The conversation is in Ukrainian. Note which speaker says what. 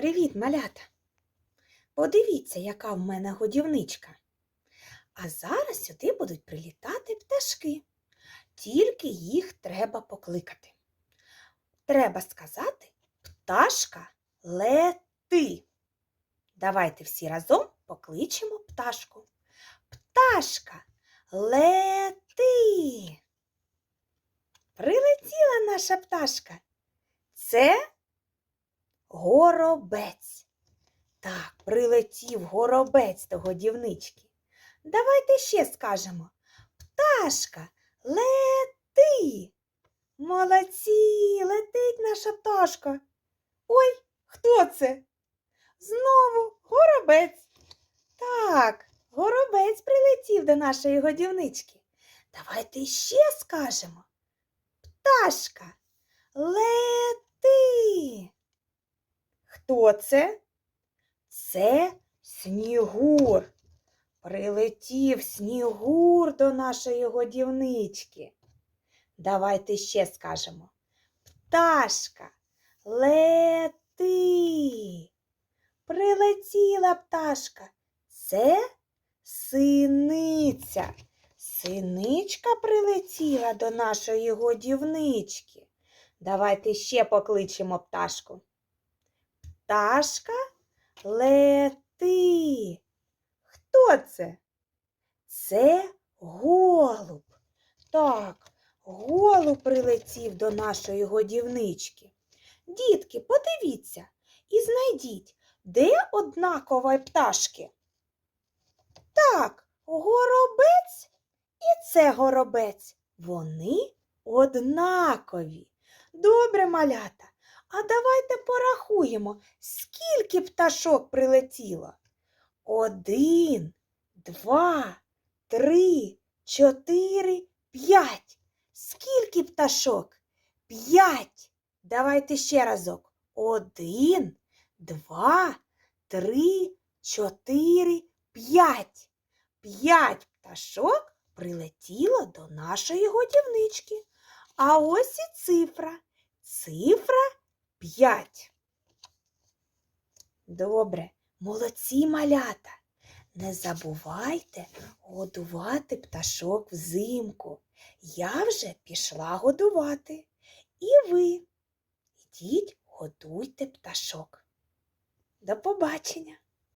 Speaker 1: Привіт, малята! Подивіться, яка в мене годівничка. А зараз сюди будуть прилітати пташки. Тільки їх треба покликати. Треба сказати пташка лети. Давайте всі разом покличемо пташку. Пташка лети. Прилетіла наша пташка. Це горобець. Так, прилетів горобець до годівнички. Давайте ще скажемо. Пташка, лети. Молодці, летить наша пташка. Ой, хто це? Знову горобець. Так, горобець прилетів до нашої годівнички. Давайте ще скажемо. Пташка, лети. Хто це? Це снігур. Прилетів снігур до нашої годівнички. Давайте ще скажемо. Пташка, лети. Прилетіла пташка. Це синиця. Синичка прилетіла до нашої годівнички. Давайте ще покличемо пташку. Пташка лети. Хто це? Це голуб. Так, голуб прилетів до нашої годівнички. Дітки, подивіться і знайдіть, де однакові пташки. Так, горобець і це горобець. Вони однакові. Добре, малята. А давайте порахуємо, скільки пташок прилетіло. Один, два, три, чотири, п'ять. Скільки пташок? П'ять. Давайте ще разок. Один, два, три, чотири, п'ять. П'ять пташок прилетіло до нашої годівнички. А ось і цифра. Цифра 5. Добре, молодці малята. Не забувайте годувати пташок взимку. Я вже пішла годувати. І ви ідіть, годуйте пташок. До побачення!